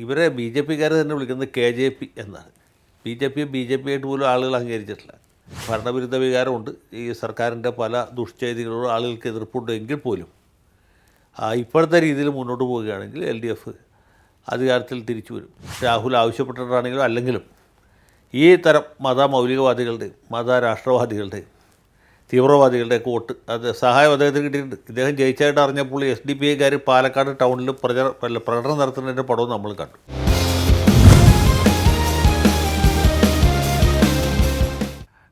ഇവരെ B J പിക്കാർ തന്നെ വിളിക്കുന്നത് കെ ജെ പി എന്നാണ്. B J P B J P ആയിട്ട് പോലും ആളുകൾ അംഗീകരിച്ചിട്ടില്ല. ഭരണവിരുദ്ധ വികാരമുണ്ട്. ഈ സർക്കാരിന്റെ പല ദുഷ്ചേതികളോട് ആളുകൾക്ക് എതിർപ്പുണ്ട് എങ്കിൽ പോലും. ഇപ്പോഴത്തെ രീതിയിൽ മുന്നോട്ട് പോവുകയാണെങ്കിൽ എൽ ഡി എഫ് അധികാരത്തിൽ തിരിച്ചു വരും. രാഹുൽ ആവശ്യപ്പെട്ടിട്ടാണെങ്കിലും അല്ലെങ്കിലും ഈ തരം മത മൗലികവാദികളുടെയും മത രാഷ്ട്രവാദികളുടെയും തീവ്രവാദികളുടെയൊക്കെ വോട്ട്. അത് സഹായം അദ്ദേഹത്തിന് കിട്ടിയിട്ടുണ്ട്. ഇദ്ദേഹം ജയിച്ചായിട്ട് അറിഞ്ഞപ്പോൾ എസ് ഡി പി ഐക്കാർ പാലക്കാട് ടൗണിൽ പ്രചര പ്രകടനം നടത്തുന്നതിന്റെ പടവും നമ്മൾ കണ്ടു.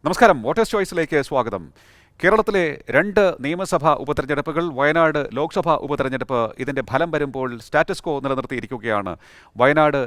നമസ്കാരം. വോട്ടേഴ്സ് ചോയ്സിലേക്ക് സ്വാഗതം. കേരളത്തിലെ രണ്ട് നിയമസഭാ ഉപതെരഞ്ഞെടുപ്പുകൾ വയനാട് ലോക്സഭാ ഉപതെരഞ്ഞെടുപ്പ് ഇതിന്റെ ഫലം വരുമ്പോൾ സ്റ്റാറ്റസ്കോ നിലനിർത്തിയിരിക്കുകയാണ്. വയനാട്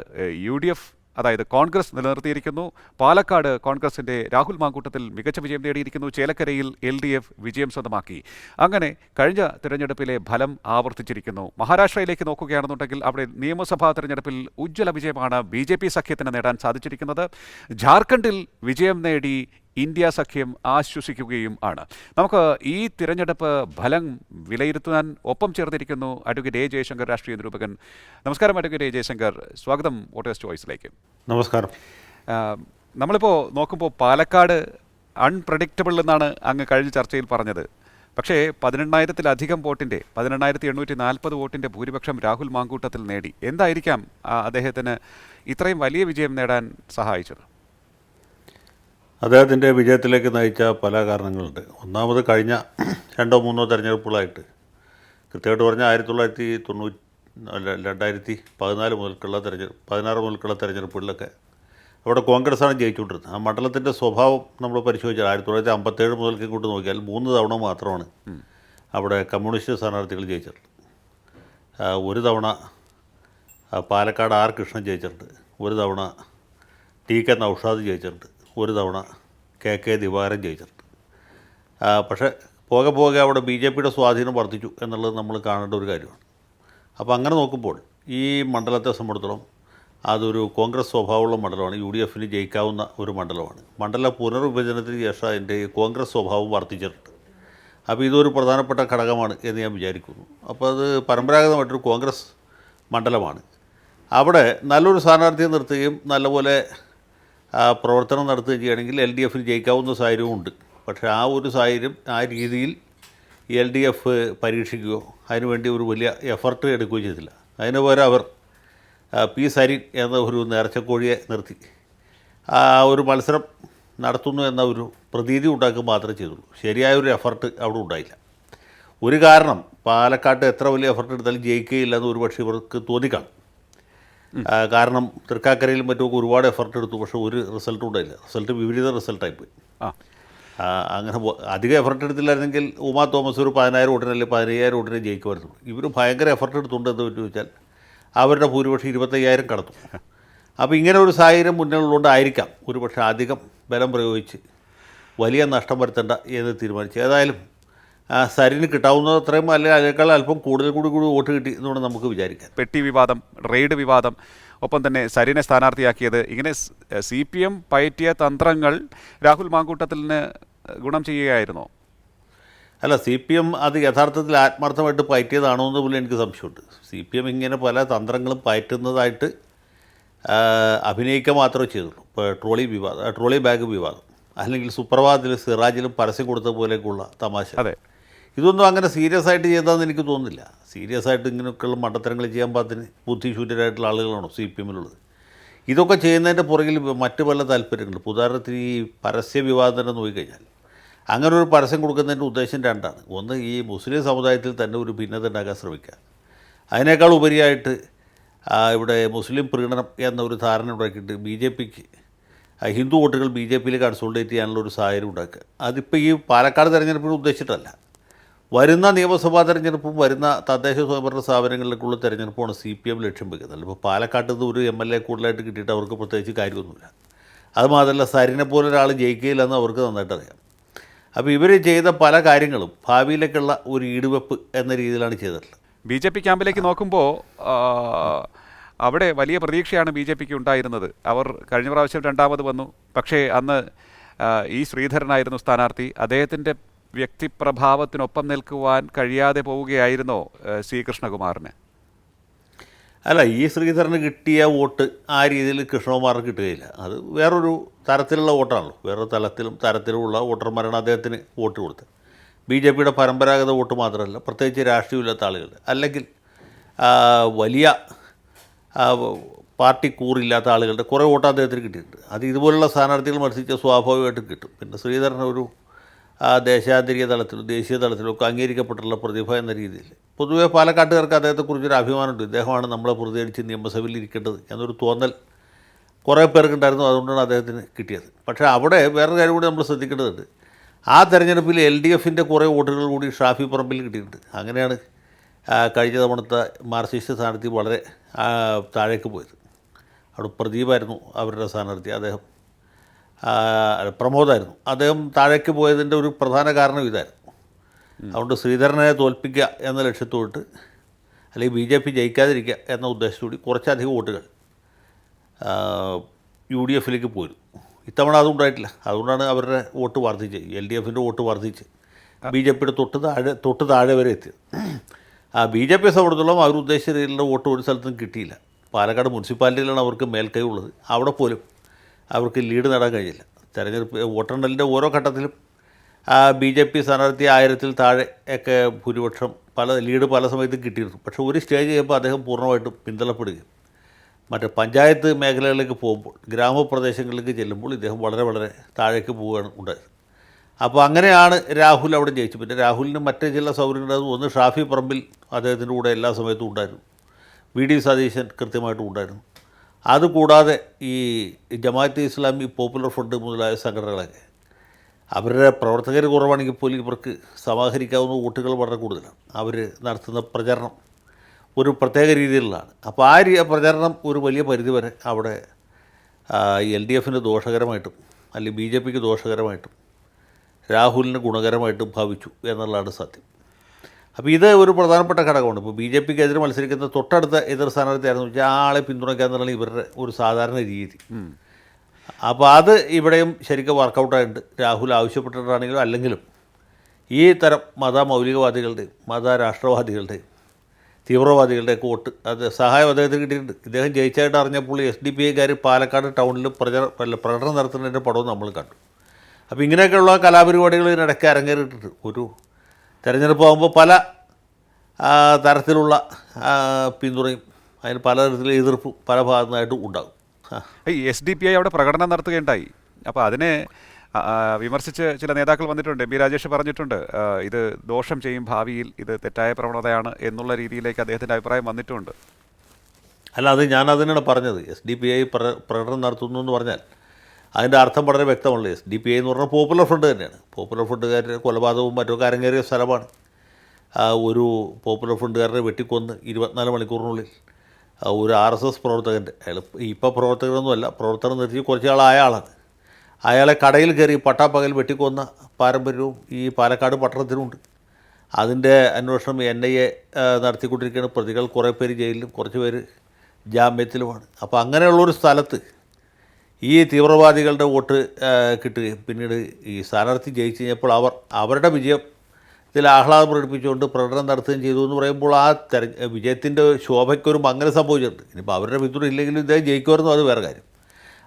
യു ഡി എഫ് അതായത് കോൺഗ്രസ് നിലനിർത്തിയിരിക്കുന്നു. പാലക്കാട് കോൺഗ്രസിന്റെ രാഹുൽ മാങ്കൂട്ടത്തിൽ മികച്ച വിജയം നേടിയിരിക്കുന്നു. ചേലക്കരയിൽ എൽ ഡി എഫ് വിജയം സ്വന്തമാക്കി. അങ്ങനെ കഴിഞ്ഞ തിരഞ്ഞെടുപ്പിലെ ഫലം ആവർത്തിച്ചിരിക്കുന്നു. മഹാരാഷ്ട്രയിലേക്ക് നോക്കുകയാണെന്നുണ്ടെങ്കിൽ അവിടെ നിയമസഭാ തിരഞ്ഞെടുപ്പിൽ ഉജ്ജ്വല വിജയമാണ് ബി ജെ പി സഖ്യത്തിന് നേടാൻ സാധിച്ചിരിക്കുന്നത്. ജാർഖണ്ഡിൽ വിജയം നേടി ഇന്ത്യ സഖ്യം ആശ്വസിക്കുകയും ആണ്. നമുക്ക് ഈ തിരഞ്ഞെടുപ്പ് ഫലം വിലയിരുത്താൻ ഒപ്പം ചേർന്നിരിക്കുന്നു അഡ്വക്കേറ്റ് എ ജയശങ്കർ രാഷ്ട്രീയ നിരൂപകൻ. നമസ്കാരം അഡ്വക്കേറ്റ് എ ജയശങ്കർ. സ്വാഗതം വോട്ടേഴ്സ് ചോയ്സിലേക്ക് നമസ്കാരം. നമ്മളിപ്പോൾ നോക്കുമ്പോൾ പാലക്കാട് അൺപ്രഡിക്റ്റബിൾ എന്നാണ് അങ്ങ് കഴിഞ്ഞ ചർച്ചയിൽ പറഞ്ഞത്. പക്ഷേ പതിനെണ്ണായിരത്തിലധികം വോട്ടിന്റെ പതിനെണ്ണായിരത്തി എണ്ണൂറ്റി നാൽപ്പത് വോട്ടിന്റെ ഭൂരിപക്ഷം രാഹുൽ മാങ്കൂട്ടത്തിൽ നേടി. എന്തായിരിക്കാം അദ്ദേഹത്തിന് ഇത്രയും വലിയ വിജയം നേടാൻ സഹായിച്ചത്? അദ്ദേഹത്തിന്റെ വിജയത്തിലേക്ക് നയിച്ച പല കാരണങ്ങളുണ്ട്. ഒന്നാമത് കഴിഞ്ഞ രണ്ടോ മൂന്നോ തെരഞ്ഞെടുപ്പുകളായിട്ട് കൃത്യമായിട്ട് പറഞ്ഞാൽ ആയിരത്തി തൊള്ളായിരത്തി തൊണ്ണൂറ്റി അല്ല രണ്ടായിരത്തി പതിനാല് മുതൽക്കുള്ള തെരഞ്ഞെടുപ്പ് പതിനാറ് മുതൽക്കുള്ള തെരഞ്ഞെടുപ്പുകളിലൊക്കെ അവിടെ കോൺഗ്രസ്സാണ് ജയിച്ചുകൊണ്ടിരുന്നത്. ആ മണ്ഡലത്തിന്റെ സ്വഭാവം നമ്മൾ പരിശോധിച്ചാൽ ആയിരത്തി തൊള്ളായിരത്തി അമ്പത്തേഴ് മുതൽക്ക് ഇങ്ങോട്ട് നോക്കിയാൽ മൂന്ന് തവണ മാത്രമാണ് അവിടെ കമ്മ്യൂണിസ്റ്റ് സ്ഥാനാർത്ഥികൾ ജയിച്ചിട്ടുള്ളത്. ഒരു തവണ പാലക്കാട് ആർ കൃഷ്ണൻ ജയിച്ചിട്ടുണ്ട്. ഒരു തവണ ടി കെ നൌഷാദ് ജയിച്ചിട്ടുണ്ട്. ഒരു തവണ കെ കെ ദിവാരൻ ജയിച്ചിട്ടുണ്ട് പക്ഷേ പോകെ പോകെ അവിടെ ബി ജെ പിയുടെ സ്വാധീനം വർദ്ധിച്ചു എന്നുള്ളത് നമ്മൾ കാണേണ്ട ഒരു കാര്യമാണ്. അപ്പോൾ അങ്ങനെ നോക്കുമ്പോൾ ഈ മണ്ഡലത്തെ സംബന്ധിച്ചിടത്തോളം അതൊരു കോൺഗ്രസ് സ്വഭാവമുള്ള മണ്ഡലമാണ് യു ഡി എഫിന് ജയിക്കാവുന്ന ഒരു മണ്ഡലമാണ്. മണ്ഡല പുനർവിഭജനത്തിന് ശേഷം അതിന്റെ കോൺഗ്രസ് സ്വഭാവം വർദ്ധിച്ചിട്ടുണ്ട്. അപ്പോൾ ഇതൊരു പ്രധാനപ്പെട്ട ഘടകമാണ് എന്ന് ഞാൻ വിചാരിക്കുന്നു. അപ്പോൾ അത് പരമ്പരാഗതമായിട്ടൊരു കോൺഗ്രസ് മണ്ഡലമാണ്. അവിടെ നല്ലൊരു സ്ഥാനാർത്ഥിയെ നിർത്തുകയും നല്ലപോലെ പ്രവർത്തനം നടത്തുകയും ചെയ്യുകയാണെങ്കിൽ എൽ ഡി എഫിന് ജയിക്കാവുന്ന സാഹചര്യവും ഉണ്ട് പക്ഷേ ആ ഒരു സാഹചര്യം ആ രീതിയിൽ എൽ ഡി എഫ് പരീക്ഷിക്കുകയോ അതിനുവേണ്ടി ഒരു വലിയ എഫർട്ട് എടുക്കുകയോ ചെയ്തില്ല. അതിന് പകരം അവർ പി സരിൻ എന്ന ഒരു നേർച്ചക്കോഴിയെ നിർത്തി. ആ ഒരു മത്സരം നടത്തുന്നു എന്ന ഒരു പ്രതീതി ഉണ്ടാക്കുക മാത്രമേ ചെയ്തുള്ളൂ. ശരിയായ ഒരു എഫർട്ട് അവിടെ ഉണ്ടായില്ല. ഒരു കാരണം പാലക്കാട്ട് എത്ര വലിയ എഫർട്ട് എടുത്താലും ജയിക്കുകയില്ല എന്ന് ഒരുപക്ഷെ ഇവർക്ക് തോന്നിക്കാണും. കാരണം തൃക്കാക്കരയിലും മറ്റുമൊക്കെ ഒരുപാട് എഫർട്ട് എടുത്തു പക്ഷെ ഒരു റിസൾട്ടും ഉണ്ടായില്ല. റിസൾട്ട് വിപരീത റിസൾട്ടായി പോയി ആ. ആ, അങ്ങനെ അധികം എഫർട്ട് എടുത്തില്ലായിരുന്നെങ്കിൽ ഉമാ തോമസ് ഒരു പതിനായിരം വോട്ടിന് അല്ലെങ്കിൽ പതിനയ്യായിരം ഓട്ടിനെ ജയിക്കുമായിരുന്നു. ഇവർ ഭയങ്കര എഫർട്ട് എടുത്തുകൊണ്ട് എന്ന് ചോദിച്ചാൽ അവരുടെ ഭൂരിപക്ഷം ഇരുപത്തയ്യായിരം കടത്തും. അപ്പോൾ ഇങ്ങനെ ഒരു സാഹചര്യം മുന്നിലുള്ളതുകൊണ്ടായിരിക്കാം ഒരു പക്ഷേ അധികം ബലം പ്രയോഗിച്ച് വലിയ നഷ്ടം വരുത്തേണ്ട എന്ന് തീരുമാനിച്ചു. ഏതായാലും സരിന് കിട്ടാവുന്നത് അത്രയും അല്ലെങ്കിൽ അതിനേക്കാൾ അല്പം കൂടുതൽ കൂടി കൂടി വോട്ട് കിട്ടി എന്നുകൊണ്ട് നമുക്ക് വിചാരിക്കാം. പെട്ടി വിവാദം റെയ്ഡ് വിവാദം ഒപ്പം തന്നെ സരിനെ സ്ഥാനാർത്ഥിയാക്കിയത്. ഇങ്ങനെ സി പി എം പയറ്റിയ തന്ത്രങ്ങൾ രാഹുൽ മാങ്കൂട്ടത്തിന് ഗുണം ചെയ്യുകയായിരുന്നോ? അല്ല സി പി എം അത് യഥാർത്ഥത്തിൽ ആത്മാർത്ഥമായിട്ട് പയറ്റിയതാണോ എന്ന് പോലും എനിക്ക് സംശയമുണ്ട്. സി പി എം ഇങ്ങനെ പല തന്ത്രങ്ങളും പയറ്റുന്നതായിട്ട് അഭിനയിക്കുക മാത്രമേ ചെയ്തുള്ളൂ. ഇപ്പോൾ ട്രോളി വിവാദം ട്രോളി ബാഗ് വിവാദം അല്ലെങ്കിൽ സുപ്രഭാതത്തിൽ സിറാജിലും പരസ്യം കൊടുത്ത പോലെയൊക്കെയുള്ള തമാശ. അതെ. ഇതൊന്നും അങ്ങനെ സീരിയസ് ആയിട്ട് ചെയ്തതെന്ന് എനിക്ക് തോന്നുന്നില്ല. സീരിയസ് ആയിട്ട് ഇങ്ങനെയൊക്കെയുള്ള മണ്ടത്തരങ്ങൾ ചെയ്യാൻ പാത്തിന് ബുദ്ധിശൂന്യരായിട്ടുള്ള ആളുകളാണോ സി പി എമ്മിലുള്ളത്? ഇതൊക്കെ ചെയ്യുന്നതിന്റെ പുറകിൽ മറ്റു പല താല്പര്യങ്ങളുണ്ട്. ഉദാഹരണത്തിന് ഈ പരസ്യ വിവാദം തന്നെ നോക്കിക്കഴിഞ്ഞാൽ അങ്ങനെ ഒരു പരസ്യം കൊടുക്കുന്നതിന്റെ ഉദ്ദേശം രണ്ടാണ്. ഒന്ന് ഈ മുസ്ലിം സമുദായത്തിൽ തന്നെ ഒരു ഭിന്നത ഉണ്ടാക്കാൻ ശ്രമിക്കുക. അതിനേക്കാൾ ഉപരിയായിട്ട് ഇവിടെ മുസ്ലിം പ്രീണനം എന്നൊരു ധാരണ ഉണ്ടാക്കിയിട്ട് ബി ജെ പിക്ക് ഹിന്ദു വോട്ടുകൾ ബി ജെ പിയിൽ കൺസോൾട്ടേറ്റ് ചെയ്യാനുള്ള ഒരു സാഹചര്യം ഉണ്ടാക്കുക. അതിപ്പോൾ ഈ പാലക്കാട് തെരഞ്ഞെടുപ്പിന് ഉദ്ദേശിച്ചിട്ടല്ല. വരുന്ന നിയമസഭാ തെരഞ്ഞെടുപ്പും വരുന്ന തദ്ദേശ സ്വയംഭരണ സ്ഥാപനങ്ങളിലേക്കുള്ള തെരഞ്ഞെടുപ്പുമാണ് സി പി എം ലക്ഷ്യം വെക്കുന്നത്. ഇപ്പോൾ പാലക്കാട്ട് നിന്ന് ഒരു എം എൽ എ കൂടുതലായിട്ട് കിട്ടിയിട്ട് അവർക്ക് പ്രത്യേകിച്ച് കാര്യമൊന്നുമില്ല. അത് മാത്രമല്ല സരിനെ പോലെ ഒരാൾ ജയിക്കുകയില്ലെന്ന് അവർക്ക് നന്നായിട്ട് അറിയാം. അപ്പോൾ ഇവർ ചെയ്ത പല കാര്യങ്ങളും ഭാവിയിലേക്കുള്ള ഒരു ഈടുവെപ്പ് എന്ന രീതിയിലാണ് ചെയ്തിട്ടുള്ളത്. ബി ജെ പി ക്യാമ്പിലേക്ക് നോക്കുമ്പോൾ അവിടെ വലിയ പ്രതീക്ഷയാണ് ബി ജെ പിക്ക് ഉണ്ടായിരുന്നത്. അവർ കഴിഞ്ഞ പ്രാവശ്യം രണ്ടാമത് വന്നു. പക്ഷേ അന്ന് ഈ ശ്രീധരനായിരുന്നു സ്ഥാനാർത്ഥി. അദ്ദേഹത്തിന്റെ വ്യക്തിപ്രഭാവത്തിനൊപ്പം നിൽക്കുവാൻ കഴിയാതെ പോവുകയായിരുന്നോ സി കൃഷ്ണകുമാറിന് അല്ല ഈ ശ്രീധരന് കിട്ടിയ വോട്ട് ആ രീതിയിൽ കൃഷ്ണകുമാറിന് കിട്ടുകയില്ല. അത് വേറൊരു തരത്തിലുള്ള വോട്ടാണല്ലോ. വേറൊരു തലത്തിലും തരത്തിലുമുള്ള വോട്ടർമാരാണ് അദ്ദേഹത്തിന് വോട്ട് കൊടുത്തത്. ബി ജെ പിയുടെ പരമ്പരാഗത വോട്ട് മാത്രമല്ല പ്രത്യേകിച്ച് രാഷ്ട്രീയമില്ലാത്ത ആളുകൾ അല്ലെങ്കിൽ വലിയ പാർട്ടി കൂറില്ലാത്ത ആളുകളുടെ കുറേ വോട്ട് അദ്ദേഹത്തിന് കിട്ടിയിട്ടുണ്ട്. അത് ഇതുപോലുള്ള സ്ഥാനാർത്ഥികൾ മത്സരിച്ച സ്വാഭാവികമായിട്ടും കിട്ടും. പിന്നെ ശ്രീധരൻ ഒരു ആ, ദേശാന്തരീയ തലത്തിലും ദേശീയ തലത്തിലും ഒക്കെ അംഗീകരിക്കപ്പെട്ടുള്ള പ്രതിഭ എന്ന രീതിയിൽ. പൊതുവേ പാലക്കാട്ടുകാർക്ക് അദ്ദേഹത്തെക്കുറിച്ചൊരു അഭിമാനമുണ്ട്. ഇദ്ദേഹമാണ് നമ്മളെ പ്രതികരിച്ച് നിയമസഭയിൽ ഇരിക്കേണ്ടത് എന്നൊരു തോന്നൽ കുറേ പേർക്കുണ്ടായിരുന്നു. അതുകൊണ്ടാണ് അദ്ദേഹത്തിന് കിട്ടിയത്. പക്ഷേ അവിടെ വേറൊരു കാര്യം കൂടി നമ്മൾ ശ്രദ്ധിക്കേണ്ടതുണ്ട്. ആ തെരഞ്ഞെടുപ്പിൽ എൽ ഡി എഫിന്റെ കുറേ വോട്ടുകൾ കൂടി ഷാഫി പറമ്പിൽ കിട്ടിയിട്ടുണ്ട്. അങ്ങനെയാണ് കഴിഞ്ഞ തവണത്തെ മാർസിസ്റ്റ് സ്ഥാനാർത്ഥി വളരെ താഴേക്ക് പോയത്. അവിടെ പ്രദീപായിരുന്നു അവരുടെ സ്ഥാനാർത്ഥി. അദ്ദേഹം പ്രമോദായിരുന്നു. അദ്ദേഹം താഴേക്ക് പോയതിന്റെ ഒരു പ്രധാന കാരണം ഇതായിരുന്നു. അതുകൊണ്ട് ശ്രീധരനെ തോൽപ്പിക്കുക എന്ന ലക്ഷ്യത്തോട്ട് അല്ലെങ്കിൽ ബി ജെ പി ജയിക്കാതിരിക്കുക എന്ന ഉദ്ദേശത്തോടി കുറച്ചധികം വോട്ടുകൾ യു ഡി എഫിലേക്ക് പോരും. ഇത്തവണ അതുണ്ടായിട്ടില്ല അതുകൊണ്ടാണ് അവരുടെ വോട്ട് വർദ്ധിച്ചത് എൽ ഡി എഫിന്റെ വോട്ട് വർദ്ധിച്ച് ബി ജെ പിയുടെ തൊട്ട് താഴെ തൊട്ട് താഴെ വരെ എത്തിയത്. ആ ബി ജെ പിയെ സംബന്ധിച്ചിടത്തോളം അവർ ഉദ്ദേശിച്ച രീതിയിലുള്ള വോട്ട് ഒരു സ്ഥലത്തും കിട്ടിയില്ല. പാലക്കാട് മുനിസിപ്പാലിറ്റിയിലാണ് അവർക്ക് മേൽക്കൈ ഉള്ളത്. അവിടെ പോലും അവർക്ക് ലീഡ് നേടാൻ കഴിയില്ല. തെരഞ്ഞെടുപ്പ് വോട്ടെണ്ണലിന്റെ ഓരോ ഘട്ടത്തിലും ബി ജെ പി സ്ഥാനാർത്ഥി ആയിരത്തിൽ താഴെ ഒക്കെ ഭൂരിപക്ഷം പല ലീഡ് പല സമയത്തും കിട്ടിയിരുന്നു. പക്ഷേ ഒരു സ്റ്റേജ് കഴിയുമ്പോൾ അദ്ദേഹം പൂർണമായിട്ടും പിന്തള്ളപ്പെടുകയും. മറ്റേ പഞ്ചായത്ത് മേഖലകളിലേക്ക് പോകുമ്പോൾ ഗ്രാമപ്രദേശങ്ങളിലേക്ക് ചെല്ലുമ്പോൾ ഇദ്ദേഹം വളരെ വളരെ താഴേക്ക് പോവുകയാണ് ഉണ്ടായത്. അപ്പോൾ അങ്ങനെയാണ് രാഹുൽ അവിടെ ജയിച്ചത്. പിന്നെ രാഹുലിന് മറ്റ് ചില സൗകര്യങ്ങളുണ്ടായിരുന്നു ഒന്ന് ഷാഫി പറമ്പിൽ അദ്ദേഹത്തിന്റെ കൂടെ എല്ലാ സമയത്തും ഉണ്ടായിരുന്നു. വി ഡി സതീശൻ കൃത്യമായിട്ടും ഉണ്ടായിരുന്നു. അതുകൂടാതെ ഈ ജമാഅത്ത് ഇസ്ലാമി പോപ്പുലർ ഫ്രണ്ട് മുതലായ സംഘടനകളൊക്കെ അവരുടെ പ്രവർത്തകർ കുറവാണെങ്കിൽ പോലും ഇവർക്ക് സമാഹരിക്കാവുന്ന വോട്ടുകൾ വളരെ കൂടുതലാണ്. അവർ നടത്തുന്ന പ്രചരണം ഒരു പ്രത്യേക രീതിയിലുള്ളതാണ്. അപ്പോൾ ആ പ്രചരണം ഒരു വലിയ പരിധിവരെ അവിടെ എൽ ഡി എഫിന് ദോഷകരമായിട്ടും അല്ലെങ്കിൽ ബി ജെ പിക്ക് ദോഷകരമായിട്ടും രാഹുലിന് ഗുണകരമായിട്ടും ഭവിച്ചു എന്നുള്ളതാണ് സത്യം. അപ്പോൾ ഇത് ഒരു പ്രധാനപ്പെട്ട ഘടകമുണ്ട് ഇപ്പോൾ ബി ജെ പിക്ക് എതിരെ മത്സരിക്കുന്ന തൊട്ടടുത്ത എതിർ സ്ഥാനാർത്ഥിയായിരുന്നു വെച്ചാൽ ആളെ പിന്തുണയ്ക്കുക എന്നുള്ളത് ഇവരുടെ ഒരു സാധാരണ രീതി. അപ്പോൾ അത് ഇവിടെയും ശരിക്കും വർക്കൗട്ടായിട്ടുണ്ട്. രാഹുൽ ആവശ്യപ്പെട്ടിട്ടാണെങ്കിലും അല്ലെങ്കിലും ഈ തരം മത മൗലികവാദികളുടെ മത രാഷ്ട്രവാദികളുടെയും തീവ്രവാദികളുടെ വോട്ട് അത് സഹായം അദ്ദേഹത്തിന് കിട്ടിയിട്ടുണ്ട്. ഇദ്ദേഹം ജയിച്ചായിട്ട് അറിഞ്ഞപ്പോൾ എസ് ഡി പി ഐക്കാർ പാലക്കാട് ടൗണിൽ പ്രചാര പ്രകടനം നടത്തുന്നതിന്റെ പടവും നമ്മൾ കണ്ടു. അപ്പോൾ ഇങ്ങനെയൊക്കെയുള്ള കലാപരിപാടികൾ ഇതിനിടയ്ക്ക് അരങ്ങേറിയിട്ടുണ്ട്. ഒരു തെരഞ്ഞെടുപ്പ് ആകുമ്പോൾ പല തരത്തിലുള്ള പിന്തുണയും അതിന് പലതരത്തിലുള്ള എതിർപ്പും പല ഭാഗത്തുനിന്നായിട്ടും ഉണ്ടാകും. ഈ എസ് ഡി പി ഐ അവിടെ പ്രകടനം നടത്തുകയുണ്ടായി. അപ്പോൾ അതിനെ വിമർശിച്ച് ചില നേതാക്കൾ വന്നിട്ടുണ്ട്. എം പി രാജേഷ് പറഞ്ഞിട്ടുണ്ട് ഇത് ദോഷം ചെയ്യും ഭാവിയിൽ ഇത് തെറ്റായ പ്രവണതയാണ് എന്നുള്ള രീതിയിലേക്ക് അദ്ദേഹത്തിന്റെ അഭിപ്രായം വന്നിട്ടുണ്ട്. അല്ല അത് ഞാൻ അതിനാണ് പറഞ്ഞത് എസ് ഡി പി ഐ പ്രകടനം നടത്തുന്നു എന്ന് പറഞ്ഞാൽ അതിന്റെ അർത്ഥം വളരെ വ്യക്തമുള്ള എസ് ഡി പി ഐ എന്ന് പറഞ്ഞാൽ പോപ്പുലർ ഫ്രണ്ട് തന്നെയാണ്. പോപ്പുലർ ഫ്രണ്ടുകാരുടെ കൊലപാതകവും മറ്റോ അരങ്ങേറിയ സ്ഥലമാണ്. ഒരു പോപ്പുലർ ഫ്രണ്ടുകാരനെ വെട്ടിക്കൊന്ന് ഇരുപത്തിനാല് മണിക്കൂറിനുള്ളിൽ. ഒരു ആർ എസ് എസ് പ്രവർത്തകന്റെ അയാൾ ഇപ്പോൾ പ്രവർത്തകരൊന്നുമല്ല പ്രവർത്തനം നിർത്തി കുറച്ച് ആളായ ആളാണ്. അയാളെ കടയിൽ കയറി പട്ടാപ്പകൽ വെട്ടിക്കൊന്ന പാരമ്പര്യവും ഈ പാലക്കാട് പട്ടണത്തിനുണ്ട്. അതിന്റെ അന്വേഷണം എൻ ഐ എ നടത്തിക്കൊണ്ടിരിക്കുകയാണ്. പ്രതികൾ കുറേ പേര് ജയിലിലും കുറച്ച് പേര് ജാമ്യത്തിലുമാണ്. അപ്പോൾ അങ്ങനെയുള്ളൊരു സ്ഥലത്ത് ഈ തീവ്രവാദികളുടെ വോട്ട് കിട്ടുകയും പിന്നീട് ഈ സ്ഥാനാർത്ഥി ജയിച്ചു കഴിഞ്ഞപ്പോൾ അവർ അവരുടെ വിജയം ഇതിൽ ആഹ്ലാദം പ്രകടിപ്പിച്ചുകൊണ്ട് പ്രകടനം നടത്തുകയും ചെയ്തു എന്ന് പറയുമ്പോൾ ആ തെര വിജയത്തിന്റെ ശോഭയ്ക്കൊരു മങ്ങല സംഭവിച്ചിട്ടുണ്ട്. ഇനിയിപ്പോൾ അവരുടെ പിന്തുണ ഇല്ലെങ്കിലും ഇദ്ദേഹം ജയിക്കുമായിരുന്നു അത് വേറെ കാര്യം.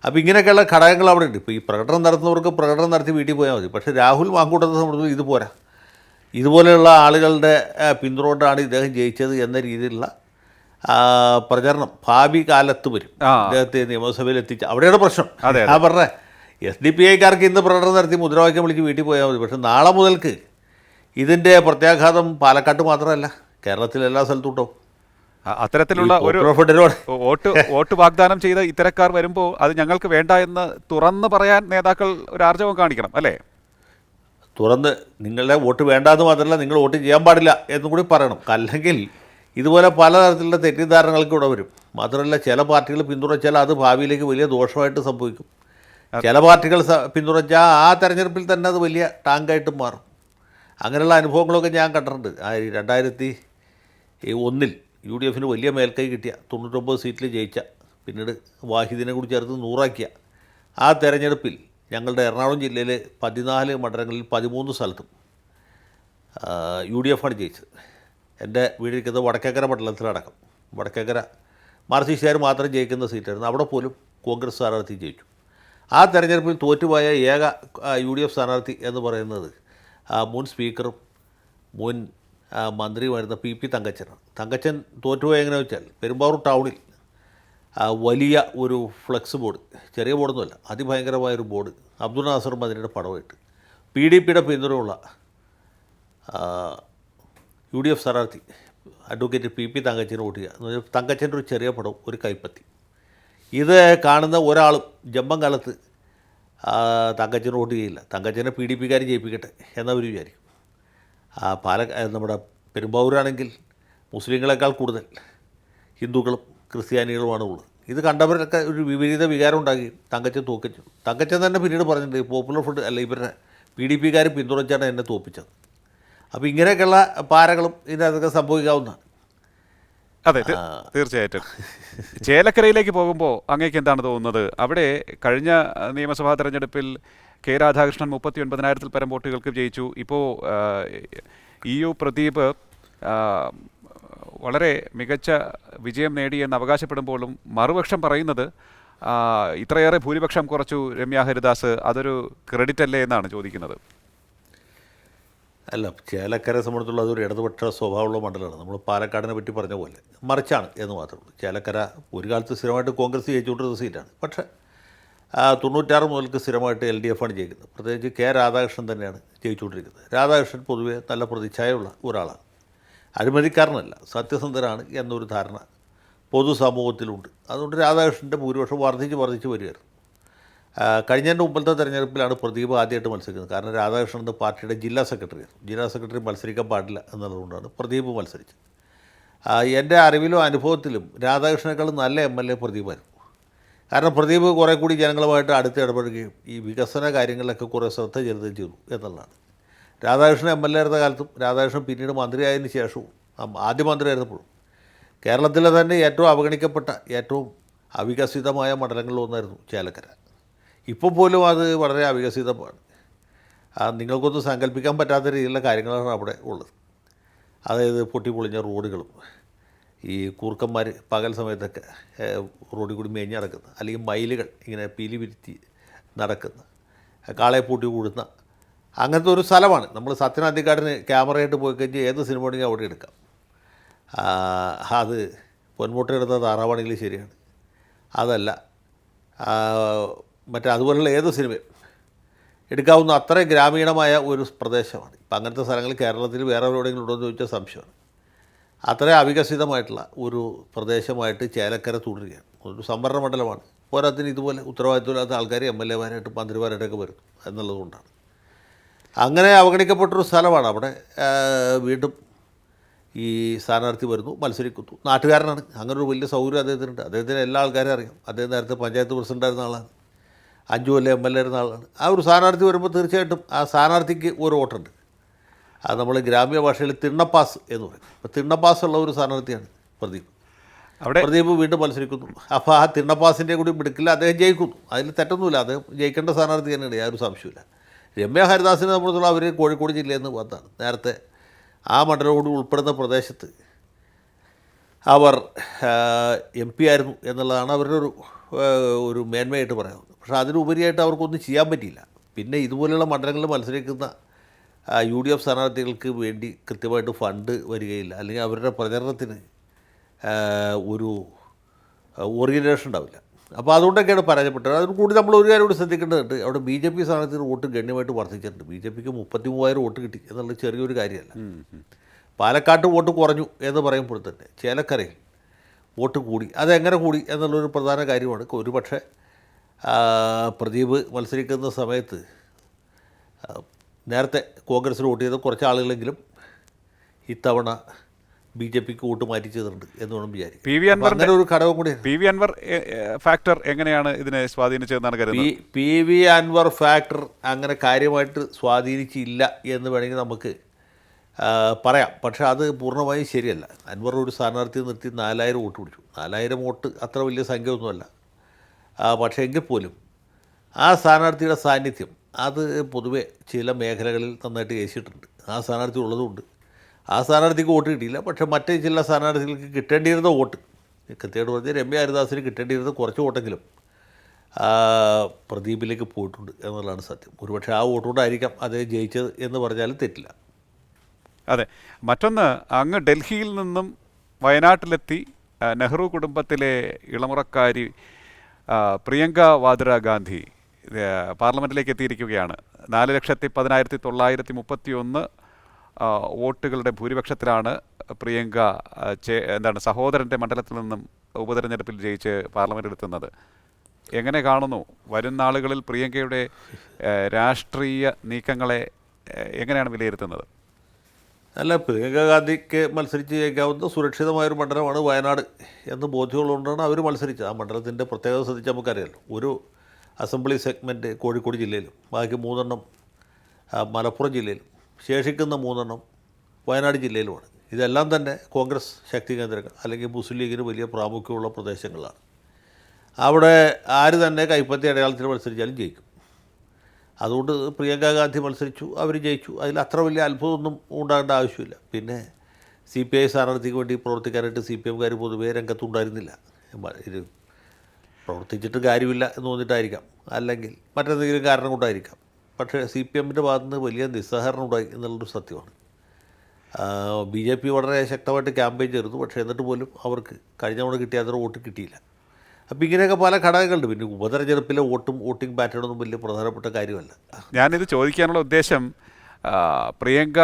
അപ്പോൾ ഇങ്ങനെയൊക്കെയുള്ള ഘടകങ്ങൾ അവിടെ ഉണ്ട്. ഇപ്പോൾ ഈ പ്രകടനം നടത്തുന്നവർക്ക് പ്രകടനം നടത്തി വീട്ടിൽ പോയാൽ മതി. പക്ഷേ രാഹുൽ മാങ്കൂട്ടത്തെ സംബന്ധിച്ച് ഇത് പോരാ. ഇതുപോലെയുള്ള ആളുകളുടെ പിന്തുണ കൊണ്ടാണ് ഇദ്ദേഹം ജയിച്ചത് എന്ന രീതിയിലുള്ള പ്രചരണം ഭാവി കാലത്ത് വരും. അദ്ദേഹത്തെ നിയമസഭയിൽ എത്തിച്ച അവിടെയാണ് പ്രശ്നം. അതെ, ഞാൻ പറഞ്ഞ എസ് ഡി പി ഐക്കാർക്ക് ഇന്ന് പ്രകടനം നടത്തി മുദ്രാവാക്യം വിളിച്ച് വീട്ടിൽ പോയാൽ മതി. പക്ഷേ നാളെ മുതൽക്ക് ഇതിന്റെ പ്രത്യാഘാതം പാലക്കാട്ട് മാത്രമല്ല കേരളത്തിൽ എല്ലാ സ്ഥലത്തും ഉണ്ടാവും അത്തരത്തിലുള്ള ഒരു വോട്ട് വോട്ട് വാഗ്ദാനം ചെയ്ത ഇത്തരക്കാർ വരുമ്പോൾ അത് ഞങ്ങൾക്ക് വേണ്ട എന്ന് തുറന്ന് പറയാൻ നേതാക്കൾ ഒരു ആർജവം കാണിക്കണം അല്ലേ? തുറന്ന് നിങ്ങളുടെ വോട്ട് വേണ്ടാന്ന് മാത്രമല്ല നിങ്ങൾ വോട്ട് ചെയ്യാൻ പാടില്ല എന്നും കൂടി പറയണം. അല്ലെങ്കിൽ ഇതുപോലെ പലതരത്തിലുള്ള തെറ്റിദ്ധാരണകൾക്ക് ഇവിടെ വരും. മാത്രമല്ല ചില പാർട്ടികൾ പിന്തുണച്ചാൽ അത് ഭാവിയിലേക്ക് വലിയ ദോഷമായിട്ട് സംഭവിക്കും. ചില പാർട്ടികൾ പിന്തുണച്ചാൽ ആ തെരഞ്ഞെടുപ്പിൽ തന്നെ അത് വലിയ ടാങ്കായിട്ട് മാറും. അങ്ങനെയുള്ള അനുഭവങ്ങളൊക്കെ ഞാൻ കണ്ടിട്ടുണ്ട്. ആ രണ്ടായിരത്തി ഒന്നിൽ യു ഡി എഫിന് വലിയ മേൽക്കൈ കിട്ടിയ തൊണ്ണൂറ്റൊമ്പത് സീറ്റിൽ ജയിച്ച പിന്നീട് വാഹിദിനെ കൂടി ചേർത്ത് നൂറാക്കിയ ആ തെരഞ്ഞെടുപ്പിൽ ഞങ്ങളുടെ എറണാകുളം ജില്ലയിലെ പതിനാല് മണ്ഡലങ്ങളിൽ പതിമൂന്ന് സ്ഥലത്തും യു ഡി എഫാണ് ജയിച്ചത്. എന്റെ വീടിരിക്കുന്നത് വടക്കേക്കര മണ്ഡലത്തിലടക്കം. വടക്കേക്കര മാർസിസ്റ്റുകാർ മാത്രം ജയിക്കുന്ന സീറ്റായിരുന്നു. അവിടെ പോലും കോൺഗ്രസ് സ്ഥാനാർത്ഥി ജയിച്ചു. ആ തെരഞ്ഞെടുപ്പിൽ തോറ്റുപോയ ഏക യു ഡി എഫ് സ്ഥാനാർത്ഥി എന്ന് പറയുന്നത് മുൻ സ്പീക്കറും മുൻ മന്ത്രിയുമായിരുന്ന പി പി തങ്കച്ചനാണ്. തങ്കച്ചൻ തോറ്റുപോയ എങ്ങനെ വെച്ചാൽ പെരുമ്പാവൂർ ടൗണിൽ വലിയ ഒരു ഫ്ലെക്സ് ബോർഡ് ചെറിയ ബോർഡൊന്നുമല്ല അതിഭയങ്കരമായൊരു ബോർഡ് അബ്ദുൾ നാസർ മദിനയുടെ പടമായിട്ട്. പി ഡി പിയുടെ പിന്തുണയുള്ള യു ഡി എഫ് സ്ഥാനാർത്ഥി അഡ്വക്കേറ്റ് പി പി തങ്കച്ചന് വോട്ട് ചെയ്യുക. എന്ന് പറഞ്ഞാൽ തങ്കച്ചന്റെ ഒരു ചെറിയ പടവും ഒരു കൈപ്പത്തി. ഇത് കാണുന്ന ഒരാളും ജമ്പം കാലത്ത് തങ്കച്ചന് വോട്ട് ചെയ്യില്ല. തങ്കച്ചനെ പി ഡി പിക്കാർ ജയിപ്പിക്കട്ടെ എന്നവർ വിചാരിക്കും. പാല നമ്മുടെ പെരുമ്പാവൂരാണെങ്കിൽ മുസ്ലിങ്ങളെക്കാൾ കൂടുതൽ ഹിന്ദുക്കളും ക്രിസ്ത്യാനികളുമാണ് ഉള്ളത്. ഇത് കണ്ടവരൊക്കെ ഒരു വിപരീത വികാരം ഉണ്ടാക്കി തങ്കച്ചൻ തോക്കിച്ചു തങ്കച്ചൻ തന്നെ പിന്നീട് പറഞ്ഞിട്ടുണ്ട് പോപ്പുലർ ഫ്രണ്ട് അല്ല ഇവരുടെ പി ഡി പിക്കാർ പിന്തുണച്ചാണ് എന്നെ തോപ്പിച്ചത് അപ്പോൾ ഇങ്ങനെയൊക്കെയുള്ള പാരകളും ഇതിനകത്തൊക്കെ സംഭവിക്കാവുന്നതാണ്. അതെ തീർച്ചയായിട്ടും. ചേലക്കരയിലേക്ക് പോകുമ്പോൾ അങ്ങേക്ക് എന്താണ് തോന്നുന്നത്? അവിടെ കഴിഞ്ഞ നിയമസഭാ തെരഞ്ഞെടുപ്പിൽ കെ രാധാകൃഷ്ണൻ മുപ്പത്തി ഒൻപതിനായിരത്തിൽ പരം വോട്ടുകൾക്ക് ജയിച്ചു. ഇപ്പോൾ ഇ യു പ്രദീപ് വളരെ മികച്ച വിജയം നേടിയെന്ന് എന്ന് അവകാശപ്പെടുമ്പോഴും മറുപക്ഷം പറയുന്നത് ഇത്രയേറെ ഭൂരിപക്ഷം കുറച്ചു രമ്യ ഹരിദാസ്. അതൊരു ക്രെഡിറ്റ് അല്ലേ എന്നാണ് ചോദിക്കുന്നത്. അല്ല ചേലക്കരയെ സംബന്ധിച്ചുള്ള അതൊരു ഇടതുപക്ഷ സ്വഭാവമുള്ള മണ്ഡലമാണ്. നമ്മൾ പാലക്കാടിനെ പറ്റി പറഞ്ഞ പോലെ മറിച്ചാണ് എന്ന് മാത്രമേ ഉള്ളൂ. ചേലക്കര ഒരു കാലത്ത് സ്ഥിരമായിട്ട് കോൺഗ്രസ് ജയിച്ചുകൊണ്ടിരുന്ന സീറ്റാണ്. പക്ഷേ തൊണ്ണൂറ്റാറ് മുതൽക്ക് സ്ഥിരമായിട്ട് എൽ ഡി എഫാണ് ജയിക്കുന്നത്. പ്രത്യേകിച്ച് കെ രാധാകൃഷ്ണൻ തന്നെയാണ് ജയിച്ചുകൊണ്ടിരിക്കുന്നത്. രാധാകൃഷ്ണൻ പൊതുവെ നല്ല പ്രതിച്ഛായുള്ള ഒരാളാണ്. അഴിമതിക്കാരനല്ല സത്യസന്ധനാണ് എന്നൊരു ധാരണ പൊതുസമൂഹത്തിലുണ്ട്. അതുകൊണ്ട് രാധാകൃഷ്ണന്റെ ഭൂരിപക്ഷം വർദ്ധിച്ച് വർദ്ധിച്ച് വരികയായിരുന്നു. കഴിഞ്ഞതിന്റെ മുമ്പത്തെ തെരഞ്ഞെടുപ്പിലാണ് പ്രദീപ് ആദ്യമായിട്ട് മത്സരിക്കുന്നത്. കാരണം രാധാകൃഷ്ണൻ പാർട്ടിയുടെ ജില്ലാ സെക്രട്ടറി. ജില്ലാ സെക്രട്ടറി മത്സരിക്കാൻ പാടില്ല എന്നുള്ളതുകൊണ്ടാണ് പ്രദീപ് മത്സരിച്ചത്. എന്റെ അറിവിലും അനുഭവത്തിലും രാധാകൃഷ്ണനേക്കാളും നല്ല എം എൽ എ പ്രദീപായിരുന്നു കാരണം പ്രദീപ് കുറേ കൂടി ജനങ്ങളുമായിട്ട് അടുത്ത് ഇടപെടുകയും ഈ വികസന കാര്യങ്ങളിലൊക്കെ കുറേ ശ്രദ്ധ ചെലുത്തുകയും ചെയ്തു എന്നുള്ളതാണ്. രാധാകൃഷ്ണൻ എം എൽ എ ആയിരുന്ന കാലത്തും രാധാകൃഷ്ണൻ പിന്നീട് മന്ത്രിയായതിനു ശേഷവും ആദ്യ മന്ത്രിയായിരുന്നപ്പോഴും കേരളത്തിലെ തന്നെ ഏറ്റവും അവഗണിക്കപ്പെട്ട ഏറ്റവും അവികസിതമായ മണ്ഡലങ്ങളിലൊന്നായിരുന്നു ചേലക്കര. ഇപ്പോൾ പോലും അത് വളരെ അവികസിതമാണ്. നിങ്ങൾക്കൊന്നും സങ്കല്പിക്കാൻ പറ്റാത്ത രീതിയിലുള്ള കാര്യങ്ങളാണ് അവിടെ ഉള്ളത്. അതായത് പൊട്ടിപ്പൊളിഞ്ഞ റോഡുകളും ഈ കൂർക്കന്മാർ പകൽ സമയത്തൊക്കെ റോഡിൽ കൂടി മേഞ്ഞ് നടക്കുന്ന അല്ലെങ്കിൽ മയിലുകൾ ഇങ്ങനെ പീലി വിരുത്തി നടക്കുന്ന കാളയെ പൂട്ടി കൂടുന്ന അങ്ങനത്തെ ഒരു സ്ഥലമാണ്. നമ്മൾ സത്യനാന്തിക്കാടിന് ക്യാമറയായിട്ട് പോയി കഴിഞ്ഞാൽ ഏത് സിനിമ ഉണ്ടെങ്കിൽ അവിടെ എടുക്കാം. അത് പൊന്മുട്ട എടുത്ത താറാവാണെങ്കിൽ ശരിയാണ്. അതല്ല മറ്റേ അതുപോലുള്ള ഏത് സിനിമയും എടുക്കാവുന്ന അത്ര ഗ്രാമീണമായ ഒരു പ്രദേശമാണ്. ഇപ്പം അങ്ങനത്തെ സ്ഥലങ്ങൾ കേരളത്തിൽ വേറെ എവിടെയെങ്കിലും ഉണ്ടോ എന്ന് ചോദിച്ചാൽ സംശയമാണ്. അത്ര അവികസിതമായിട്ടുള്ള ഒരു പ്രദേശമായിട്ട് ചേലക്കര തുടരുകയാണ്. ഒരു സംവരണ മണ്ഡലമാണ്. പോരാത്തിന് ഇതുപോലെ ഉത്തരവാദിത്തമില്ലാത്ത ആൾക്കാർ എം എൽ എമാരായിട്ട് മന്ത്രിമാരായിട്ടൊക്കെ വരുന്നു എന്നുള്ളതുകൊണ്ടാണ് അങ്ങനെ അവഗണിക്കപ്പെട്ടൊരു സ്ഥലമാണ്. അവിടെ വീണ്ടും ഈ സ്ഥാനാർത്ഥി വരുന്നു മത്സരിക്കുന്നു. നാട്ടുകാരനാണ്. അങ്ങനെ ഒരു വലിയ സൗകര്യം അദ്ദേഹത്തിനുണ്ട്. അദ്ദേഹത്തിന് എല്ലാ ആൾക്കാരും അറിയാം. അദ്ദേഹം നേരത്തെ പഞ്ചായത്ത് പ്രസിഡന്റായിരുന്ന ആളാണ്. അഞ്ചു കൊല്ലം എം എൽ എ ആയിരുന്ന ആളാണ്. ആ ഒരു സ്ഥാനാർത്ഥി വരുമ്പോൾ തീർച്ചയായിട്ടും ആ സ്ഥാനാർത്ഥിക്ക് ഒരു വോട്ടുണ്ട്. അത് നമ്മൾ ഗ്രാമീണ ഭാഷയിൽ തിണ്ണപ്പാസ് എന്ന് പറയും. അപ്പോൾ തിണ്ണപ്പാസ് ഉള്ള ഒരു സ്ഥാനാർത്ഥിയാണ് പ്രദീപ്. അവിടെ പ്രദീപ് വീണ്ടും മത്സരിക്കുന്നു. അപ്പോൾ ആ തിണ്ണപ്പാസിന്റെ കൂടി മിടുക്കില്ല അദ്ദേഹം ജയിക്കുന്നു. അതിൽ തെറ്റൊന്നുമില്ല. അദ്ദേഹം ജയിക്കേണ്ട സ്ഥാനാർത്ഥി തന്നെയാണ്. യാതൊരു സംശയമില്ല രമ്യ ഹരിദാസിനെ സംബന്ധിച്ചുള്ള അവർ കോഴിക്കോട് ജില്ലയിൽ നിന്ന് വന്നതാണ്. നേരത്തെ ആ മണ്ഡലം ഉൾപ്പെടുന്ന പ്രദേശത്ത് അവർ എം പി ആയിരുന്നു എന്നുള്ളതാണ് അവരുടെ ഒരു ഒരു മേന്മയായിട്ട് പറയാവുന്നത് പക്ഷേ അതിനുപരിയായിട്ട് അവർക്കൊന്നും ചെയ്യാൻ പറ്റിയില്ല. പിന്നെ ഇതുപോലെയുള്ള മണ്ഡലങ്ങളിൽ മത്സരിക്കുന്ന യു ഡി എഫ് സ്ഥാനാർത്ഥികൾക്ക് വേണ്ടി കൃത്യമായിട്ട് ഫണ്ട് വരികയില്ല. അല്ലെങ്കിൽ അവരുടെ പ്രചരണത്തിന് ഒരു ഓറിയന്റേഷൻ ഉണ്ടാവില്ല. അപ്പോൾ അതുകൊണ്ടൊക്കെയാണ് പരാജയപ്പെട്ടത്. അതിന് കൂടി നമ്മൾ ഒരു കാര്യം കൂടി ശ്രദ്ധിക്കേണ്ടതുണ്ട്. അവിടെ ബി ജെ പി സ്ഥാനത്തിന് വോട്ട് ഗണ്യമായിട്ട് വർദ്ധിച്ചിട്ടുണ്ട്. ബി ജെ പിക്ക് മുപ്പത്തി മൂവായിരം വോട്ട് കിട്ടി. എന്നുള്ള ചെറിയൊരു കാര്യമല്ല. പാലക്കാട്ട് വോട്ട് കുറഞ്ഞു എന്ന് പറയുമ്പോൾ തന്നെ ചേലക്കരയിൽ വോട്ട് കൂടി. അതെങ്ങനെ കൂടി എന്നുള്ളൊരു പ്രധാന കാര്യമാണ്. ഒരു പക്ഷേ പ്രദീപ് മത്സരിക്കുന്ന സമയത്ത് നേരത്തെ കോൺഗ്രസ്സിന് വോട്ട് ചെയ്ത കുറച്ച് ആളുകളെങ്കിലും ഇത്തവണ ബി ജെ പിക്ക് വോട്ട് മാറ്റി ചെയ്തിട്ടുണ്ട് എന്ന് വേണം വിചാരിക്കും പി വി അൻവർ അങ്ങനെ ഒരു ഘടകം കൂടി പി വി അൻവർ ഫാക്ടർ എങ്ങനെയാണ് ഇതിനെ സ്വാധീനിച്ചതെന്നാണ് കരുതുന്നത്? പി വി അൻവർ ഫാക്ടർ അങ്ങനെ കാര്യമായിട്ട് സ്വാധീനിച്ചില്ല എന്ന് വേണമെങ്കിൽ നമുക്ക് പറയാം. പക്ഷേ അത് പൂർണമായും ശരിയല്ല. അൻവർ ഒരു സ്ഥാനാർത്ഥി നിർത്തി നാലായിരം വോട്ട് പിടിച്ചു. നാലായിരം വോട്ട് അത്ര വലിയ സംഖ്യ ഒന്നുമല്ല പക്ഷേ എങ്കിൽ പോലും ആ സ്ഥാനാർത്ഥിയുടെ സാന്നിധ്യം അത് പൊതുവെ ചില മേഖലകളിൽ നന്നായിട്ട് ഏശിയിട്ടുണ്ട്. ആ സ്ഥാനാർത്ഥി ഉള്ളതുകൊണ്ട്. ആ സ്ഥാനാർത്ഥിക്ക് വോട്ട് കിട്ടിയില്ല. പക്ഷേ മറ്റ് ചില സ്ഥാനാർത്ഥികൾക്ക് കിട്ടേണ്ടിയിരുന്ന വോട്ട് കൃത്യമായിട്ട് പറഞ്ഞാൽ രമ്യ ഹരിദാസിന് കിട്ടേണ്ടിയിരുന്ന കുറച്ച് വോട്ടെങ്കിലും പ്രദീപിലേക്ക് പോയിട്ടുണ്ട് എന്നുള്ളതാണ് സത്യം. ഒരുപക്ഷെ ആ വോട്ടുകൊണ്ടായിരിക്കാം അദ്ദേഹം ജയിച്ചത് എന്ന് പറഞ്ഞാലും തെറ്റില്ല. അതെ. മറ്റൊന്ന് അങ്ങ് ഡൽഹിയിൽ നിന്നും വയനാട്ടിലെത്തി നെഹ്റു കുടുംബത്തിലെ ഇളമുറക്കാരി പ്രിയങ്ക വാദ്ര ഗാന്ധി പാർലമെന്റിലേക്ക് എത്തിയിരിക്കുകയാണ്. നാല് ലക്ഷത്തി പതിനായിരത്തി തൊള്ളായിരത്തി മുപ്പത്തി ഒന്ന് വോട്ടുകളുടെ ഭൂരിപക്ഷത്തിലാണ് പ്രിയങ്ക ചേ- എന്താണ് സഹോദരന്റെ മണ്ഡലത്തിൽ നിന്നും ഉപതെരഞ്ഞെടുപ്പിൽ ജയിച്ച് പാർലമെന്റിലെത്തുന്നത് എങ്ങനെ കാണുന്നു? വരും നാളുകളിൽ പ്രിയങ്കയുടെ രാഷ്ട്രീയ നീക്കങ്ങളെ എങ്ങനെയാണ് വിലയിരുത്തുന്നത്? അല്ല പ്രിയങ്ക ഗാന്ധിക്ക് മത്സരിച്ച് ജയിക്കാവുന്ന സുരക്ഷിതമായൊരു മണ്ഡലമാണ് വയനാട് എന്ന് ബോധ്യമുള്ളതുകൊണ്ടാണ് അവർ മത്സരിച്ചത്. ആ മണ്ഡലത്തിന്റെ പ്രത്യേകത ശ്രദ്ധിച്ച് നമുക്കറിയാലോ. ഒരു അസംബ്ലി സെഗ്മെന്റ് കോഴിക്കോട് ജില്ലയിലും ബാക്കി മൂന്നെണ്ണം മലപ്പുറം ജില്ലയിലും ശേഷിക്കുന്ന മൂന്നെണ്ണം വയനാട് ജില്ലയിലുമാണ്. ഇതെല്ലാം തന്നെ കോൺഗ്രസ് ശക്തി കേന്ദ്രങ്ങൾ അല്ലെങ്കിൽ മുസ്ലിം ലീഗിന് വലിയ പ്രാമുഖ്യമുള്ള പ്രദേശങ്ങളാണ്. അവിടെ ആര് തന്നെ കൈപ്പത്തി അടയാളത്തിൽ മത്സരിച്ചാലും ജയിക്കും. അതുകൊണ്ട് പ്രിയങ്ക ഗാന്ധി മത്സരിച്ചു അവർ ജയിച്ചു. അതിൽ അത്ര വലിയ അത്ഭുതമൊന്നും ഉണ്ടാകേണ്ട ആവശ്യമില്ല. പിന്നെ സി പി ഐ സ്ഥാനാർത്ഥിക്ക് വേണ്ടി പ്രവർത്തിക്കാനായിട്ട് സി പി എംകാർ പൊതുവേ രംഗത്തുണ്ടായിരുന്നില്ല. ഇത് പ്രവർത്തിച്ചിട്ട് കാര്യമില്ല എന്ന് തോന്നിയിട്ടായിരിക്കാം. അല്ലെങ്കിൽ മറ്റെന്തെങ്കിലും കാരണം കൊണ്ടായിരിക്കാം. പക്ഷേ സി പി എമ്മിന്റെ ഭാഗത്ത് നിന്ന് വലിയ നിസ്സഹകരണം ഉണ്ടായി എന്നുള്ളൊരു സത്യമാണ്. ബി ജെ പി വളരെ ശക്തമായിട്ട് ക്യാമ്പയിൻ ചെയ്തിരുന്നു പക്ഷേ എന്നിട്ട് പോലും അവർക്ക് കഴിഞ്ഞ തവണ കിട്ടിയ അത്ര വോട്ട് കിട്ടിയില്ല. അപ്പോൾ ഇങ്ങനെയൊക്കെ പല ഘടകങ്ങളുണ്ട്. പിന്നെ ഉപതെരഞ്ഞെടുപ്പിലെ വോട്ടും വോട്ടിംഗ് പാറ്റേണൊന്നും വലിയ പ്രധാനപ്പെട്ട കാര്യമല്ല. ഞാനിത് ചോദിക്കാനുള്ള ഉദ്ദേശം പ്രിയങ്ക